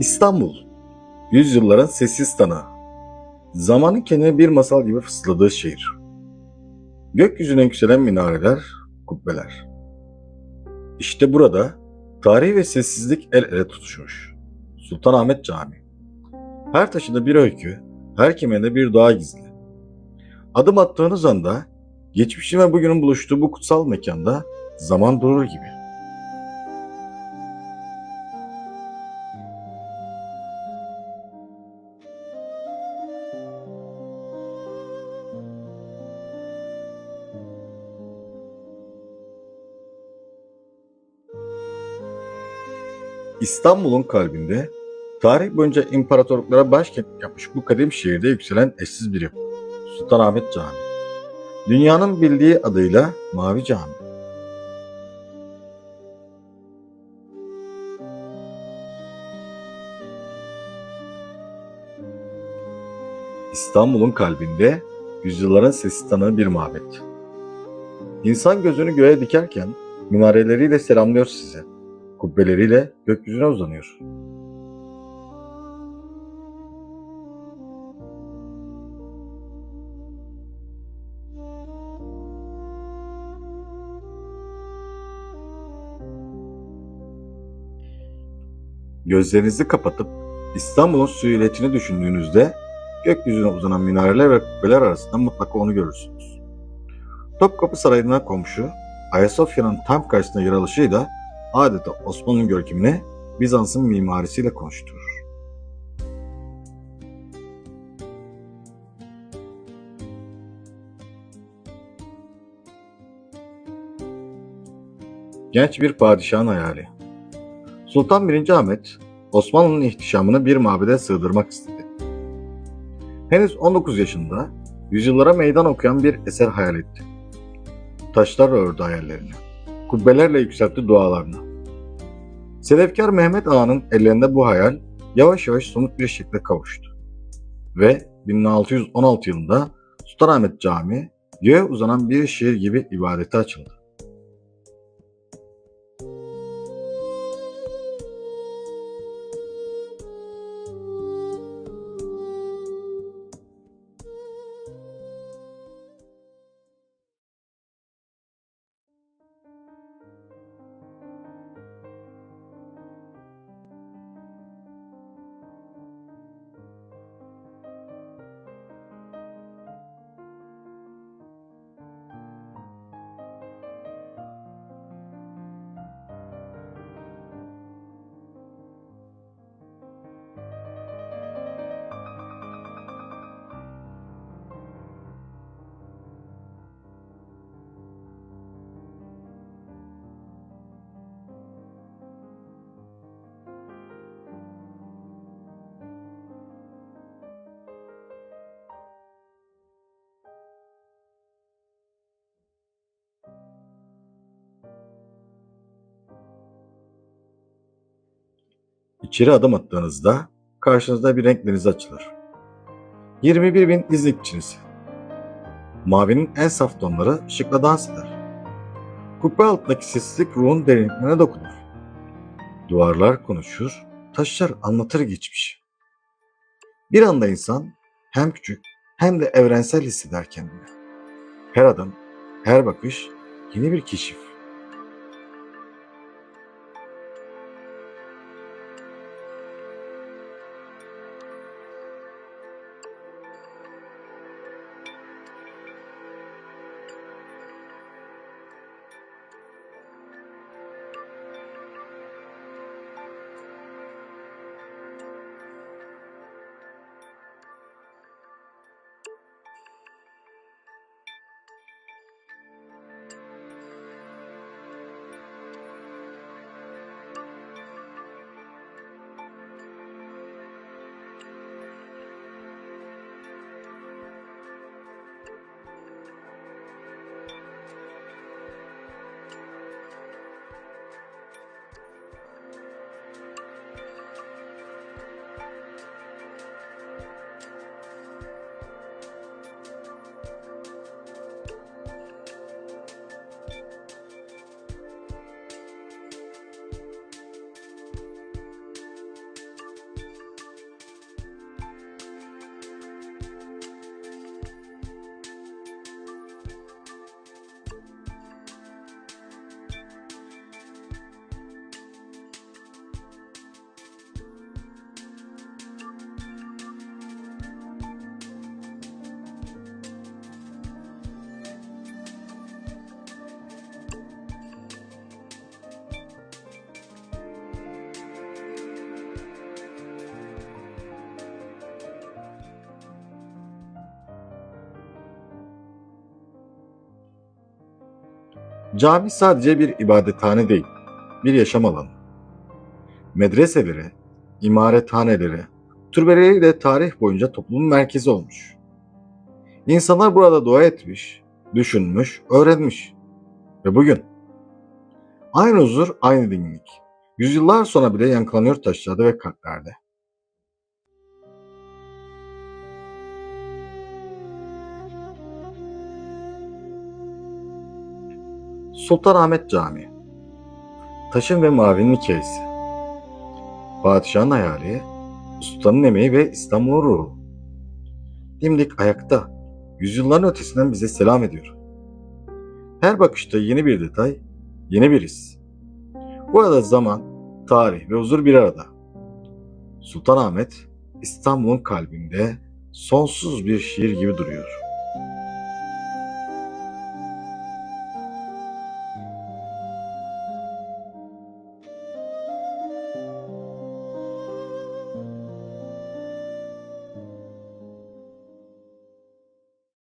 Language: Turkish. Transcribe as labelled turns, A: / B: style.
A: İstanbul, yüzyılların sessiz tanığı. Zamanın kendine bir masal gibi fısıldadığı şehir. Gökyüzüne yükselen minareler, kubbeler. İşte burada tarih ve sessizlik el ele tutuşmuş. Sultanahmet Camii. Her taşında bir öykü, her kemerinde bir doğa gizli. Adım attığınız anda, geçmişin ve bugünün buluştuğu bu kutsal mekanda zaman durur gibi. İstanbul'un kalbinde tarih boyunca imparatorluklara başkent yapmış bu kadim şehirde yükselen eşsiz bir yapı. Sultanahmet Camii. Dünyanın bildiği adıyla Mavi Cami. İstanbul'un kalbinde yüzyılların sesi tanığı bir mabet. İnsan gözünü göğe dikerken minareleriyle selamlıyor size kubbeleriyle gökyüzüne uzanıyor. Gözlerinizi kapatıp İstanbul'un silüetini düşündüğünüzde gökyüzüne uzanan minareler ve kubbeler arasında mutlaka onu görürsünüz. Topkapı Sarayı'na komşu Ayasofya'nın tam karşısında yer alışıyla adeta Osmanlı görkemini Bizans'ın mimarisiyle konuşturur. Genç bir padişahın hayali. Sultan 1. Ahmet, Osmanlı'nın ihtişamını bir mabede sığdırmak istedi. Henüz 19 yaşında, yüzyıllara meydan okuyan bir eser hayal etti. Taşlar ördü hayallerini kubbelerle yükseltti dualarını. Sedefkar Mehmet Ağa'nın ellerinde bu hayal yavaş yavaş somut bir şekle kavuştu. Ve 1616 yılında Sultanahmet Camii göğe uzanan bir şehir gibi ibadete açıldı. İçeri adım attığınızda karşınızda bir renk denizi açılır. 21 bin iznikçiniz. Mavinin en saf tonları ışıkla dans eder. Kubbe altındaki sessizlik ruhun derinliklerine dokunur. Duvarlar konuşur, taşlar anlatır geçmiş. Bir anda insan hem küçük hem de evrensel hisseder kendini. Her adım, her bakış yeni bir keşif. Cami sadece bir ibadethane değil, bir yaşam alanı. Medreseleri, imarethaneleri, türbeleriyle tarih boyunca toplumun merkezi olmuş. İnsanlar burada dua etmiş, düşünmüş, öğrenmiş. Ve bugün aynı huzur, aynı dinginlik. Yüzyıllar sonra bile yankılanıyor taşlarda ve kalplerde. Sultanahmet Camii Taşın ve mavinin hikayesi Padişahın hayali, ustanın emeği ve İstanbul'un ruhu. Dimdik ayakta, yüzyılların ötesinden bize selam ediyor. Her bakışta yeni bir detay, yeni bir his. Bu arada zaman, tarih ve huzur bir arada. Sultanahmet, İstanbul'un kalbinde sonsuz bir şiir gibi duruyor.